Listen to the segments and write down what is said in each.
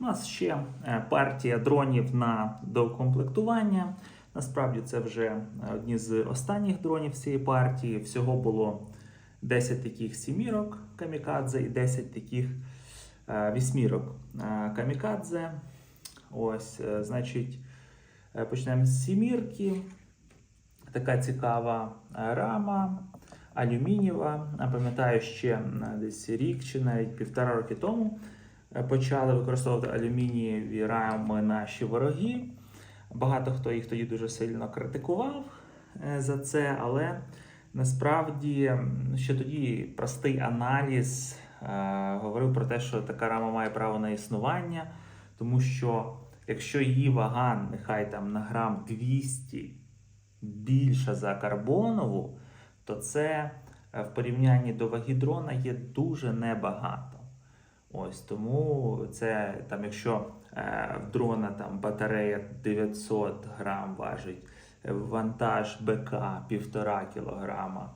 У нас ще е, партія дронів на доукомплектування. Насправді це вже е, одні з останніх дронів цієї партії. Всього було 10 таких сімірок камікадзе і 10 таких е, вісьмірок камікадзе. Ось, значить, почнемо з сімірки. Така цікава рама, алюмінієва. Пам'ятаю, ще десь рік чи навіть півтора роки тому почали використовувати алюмінієві рами наші вороги. Багато хто їх тоді дуже сильно критикував е, за це, але насправді ще тоді простий аналіз е, говорив про те, що така рама має право на існування, тому що якщо її вага, нехай там на грам 200 більша за карбонову, то це е, в порівнянні до ваги дрона є дуже небагато. Ось тому це там, якщо е, в дрона там батарея 900 грам важить, е, вантаж БК 1,5 кілограма,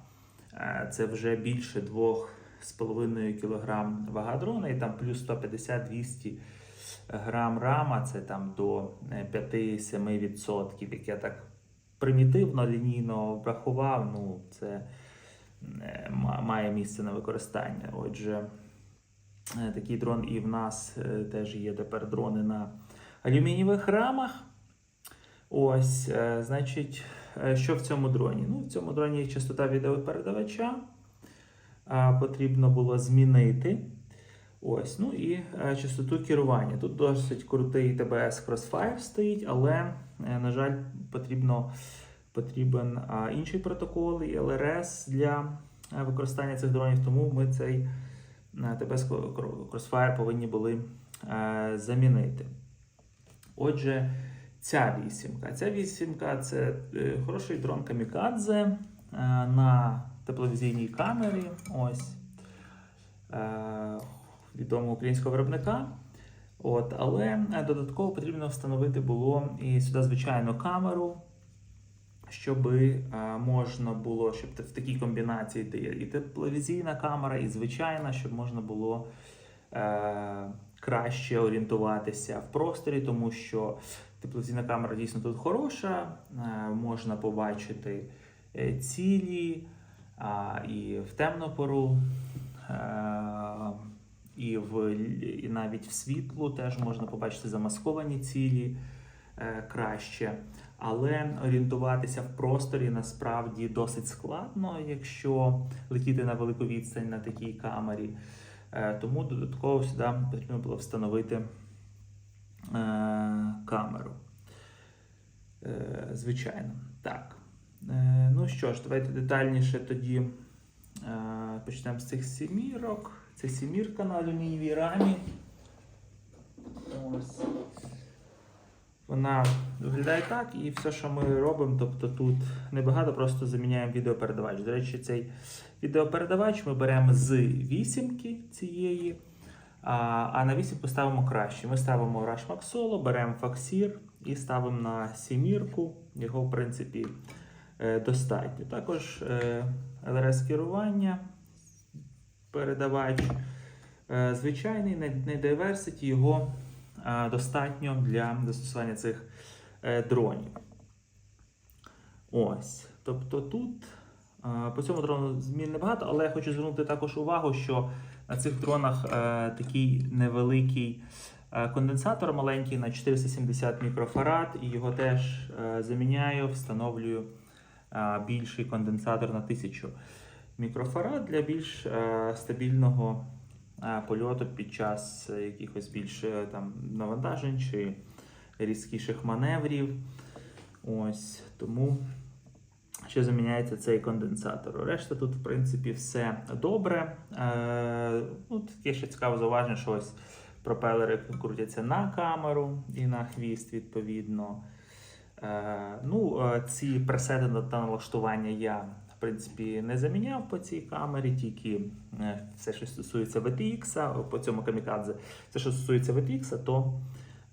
е, це вже більше 2,5 кілограм вага дрона, і там плюс 150-200 грам рама, це там до е, 5-7%, як я так примітивно лінійно врахував, ну це е, має місце на використання. Отже, е, такий дрон і в нас е, теж є тепер дрони на алюмінієвих рамах. Ось, е, значить, е, що в цьому дроні? Ну, в цьому дроні є частота відеопередавача. Потрібно було змінити. Ось, ну і е, частоту керування. Тут досить крутий TBS Crossfire стоїть, але, е, на жаль, потрібно, потрібен інший протокол і LRS для е, використання цих дронів, тому ми цей е, TBS Crossfire повинні були е, замінити. Отже, ця вісімка. Ця вісімка це е, хороший дрон камікадзе на тепловізійній камері. Ось відомого українського виробника. От, але додатково потрібно встановити було і сюди звичайну камеру, щоб можна було, щоб в такій комбінації є і тепловізійна камера, і звичайна, щоб можна було е, краще орієнтуватися в просторі, тому що тепловізійна камера дійсно тут хороша, е, можна побачити е, цілі а, і в темну пору. Е, і, в, і навіть в світлу теж можна побачити замасковані цілі е, краще. Але орієнтуватися в просторі насправді досить складно, якщо летіти на велику відстань на такій камері. Е, тому додатково сюди потрібно було встановити е, камеру. Е, звичайно. Так. Ну що ж, давайте детальніше тоді почнемо з цих сімірок. Це сімірка на алюмінієвій рамі. Вона виглядає так, і все, що ми робимо, тобто тут небагато, просто заміняємо відеопередавач. До речі, цей відеопередавач ми беремо з вісімки цієї, а, на вісімку ставимо краще. Ми ставимо Rush Max Solo, беремо Faxir і ставимо на сімірку. Його, в принципі, е, достатньо. Також е, LRS керування, передавач е, звичайний, не Diversity, його достатньо для застосування цих е, дронів. Ось. Тобто тут е, по цьому дрону змін небагато, але я хочу звернути також увагу, що на цих дронах е, такий невеликий е, конденсатор маленький на 470 мікрофарад, і його теж е, заміняю, встановлюю е, більший конденсатор на 1000 мікрофарад для більш е, стабільного е, польоту під час е, якихось більш е, там навантажень чи різкіших маневрів. Ось тому ще заміняється цей конденсатор. Решта тут, в принципі, все добре. Е, ну, таке ще цікаве зауваження, що ось пропелери крутяться на камеру і на хвіст, відповідно. Е, ну, е, ці пресети та налаштування я принципі не заміняв по цій камері, тільки е, все, що стосується VTX, по цьому камікадзе, все, що стосується VTX, то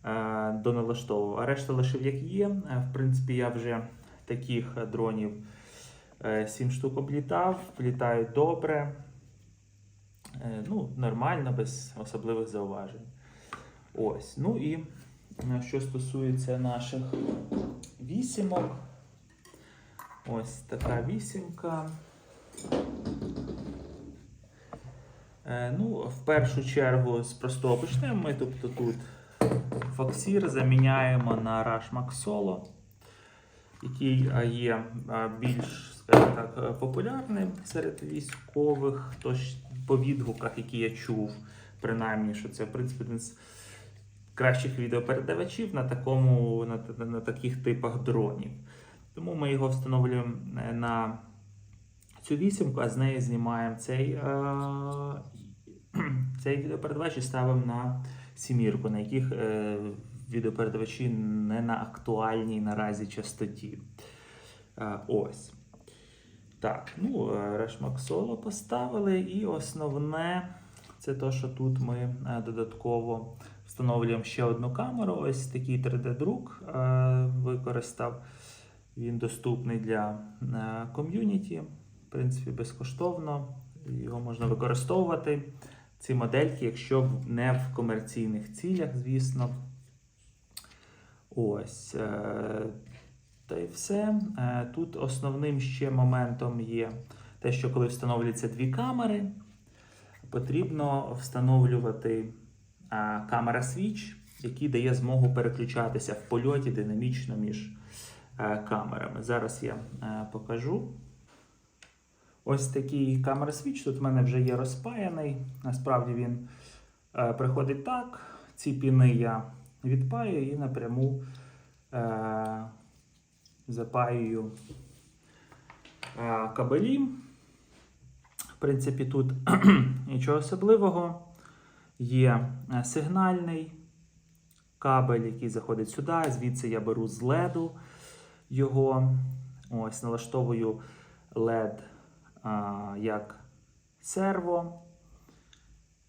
е, доналаштовував. А решта лишив як є. Е, В принципі, я вже таких дронів 7 штук облітав, влітають добре. Е, Ну, нормально, без особливих зауважень. Ось. Ну і е, що стосується наших вісімок. Ось така вісімка. Е, Ну, в першу чергу з простого почнемо. Ми тобто тут Фоксір заміняємо на Rush Max Solo, який е, є е, більш, скажімо так, популярним серед військових. Тож по відгуках, які я чув, принаймні, що це в принципі один з кращих відеопередавачів на, такому, на, на, на таких типах дронів. Тому ми його встановлюємо е, на цю вісімку, а з неї знімаємо цей, е, цей відеопередавач і ставимо на сімірку, на яких е, відеопередавачі не на актуальній наразі частоті. Е, ось. Так, ну, Решмак Solo поставили, і основне це те, що тут ми е, додатково встановлюємо ще одну камеру. Ось такий 3D-друк е, використав. Він доступний для е, ком'юніті, в принципі, безкоштовно. Його можна використовувати. Ці модельки, якщо не в комерційних цілях, звісно. Ось. е, Та й все. Е, Тут основним ще моментом є те, що коли встановлюються дві камери, потрібно встановлювати камера свіч, який дає змогу переключатися в польоті динамічно між камерами. Зараз я е, покажу. Ось такий камера свіч. Тут в мене вже є розпаяний. Насправді він е, приходить так. Ці піни я відпаю і напряму е, запаюю е, кабелі. В принципі, тут нічого особливого. Є е, сигнальний кабель, який заходить сюди. Звідси я беру з LED його. Ось, налаштовую LED а, як серво.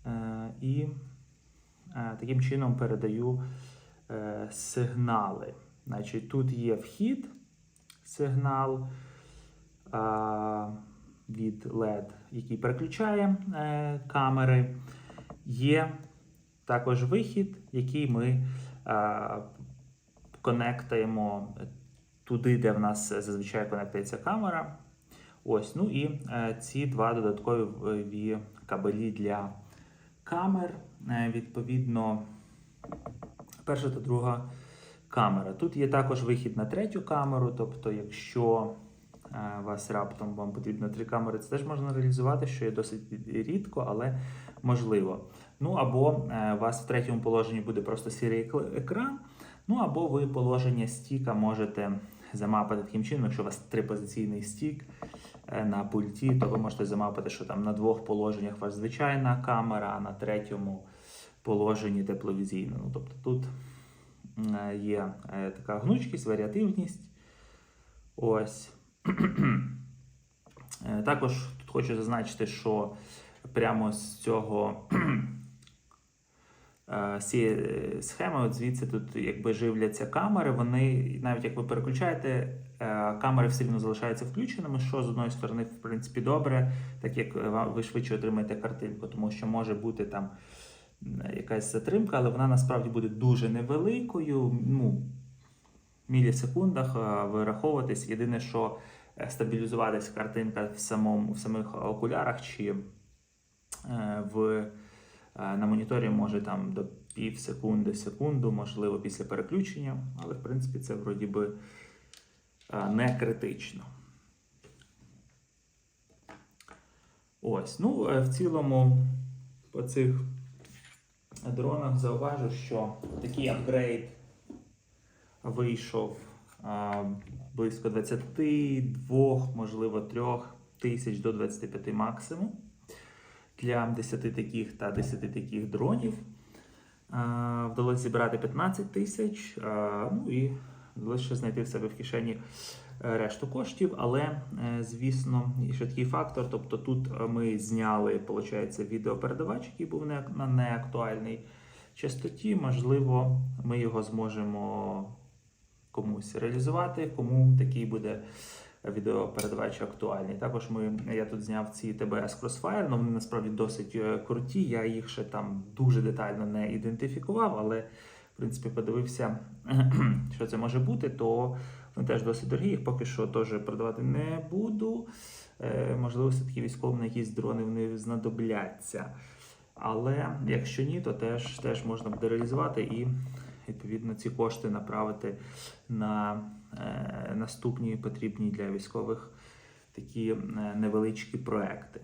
Е, і е, таким чином передаю е, сигнали. Значить, тут є вхід, сигнал а, від LED, який переключає е, камери. Є також вихід, який ми а, конектаємо туди, де в нас зазвичай конектується камера. Ось, ну і е, ці два додаткові кабелі для камер. Е, відповідно, перша та друга камера. Тут є також вихід на третю камеру, тобто, якщо е, вас раптом вам потрібно три камери, це теж можна реалізувати, що є досить рідко, але можливо. Ну або е, у вас в третьому положенні буде просто сірий екран. Ну або ви положення стіка можете замапити таким чином, якщо у вас трипозиційний стік е, на пульті, то ви можете замапити, що там на двох положеннях у вас звичайна камера, а на третьому положенні тепловізійна. Ну, тобто тут е, є е, така гнучкість, варіативність. СЕ, Також тут хочу зазначити, що прямо з цього е, з цієї схеми, от звідси тут якби живляться камери, вони, навіть як ви переключаєте, е, камери все рівно залишаються включеними, що з одної сторони, в принципі, добре, так як е, ви швидше отримаєте картинку, тому що може бути там якась затримка, але вона насправді буде дуже невеликою. Ну, в мілісекундах е, вираховуватись. Єдине, що е, стабілізуватись картинка в, самому, в самих окулярах чи е, в, е, на моніторі може там до пів секунди, секунду, можливо, після переключення, але в принципі це вроді би е, не критично. Ось, ну, е, в цілому по цих дронах зауважу, що такий апгрейд вийшов а, близько 22, можливо, 3 тисяч до 25 максимум для 10 таких та 10 таких дронів. Вдалося зібрати 15 тисяч. Ну і ще знайти в себе в кишені е, решту коштів. Але, е, звісно, ще такий фактор. Тобто тут е, ми зняли, виходить, відеопередавач, який був на неактуальній частоті. Можливо, ми його зможемо комусь реалізувати, кому такий буде відеопередавачі актуальні. Також ми, я тут зняв ці TBS Crossfire, ну вони насправді досить е, круті. Я їх ще там дуже детально не ідентифікував, але в принципі подивився, що це може бути, то вони теж досить дорогі. Їх поки що теж продавати не буду. Е, Можливо, все-таки військовим на якісь дрони вони знадобляться. Але якщо ні, то теж, теж можна буде реалізувати і відповідно ці кошти направити на наступні потрібні для військових такі е, невеличкі проекти.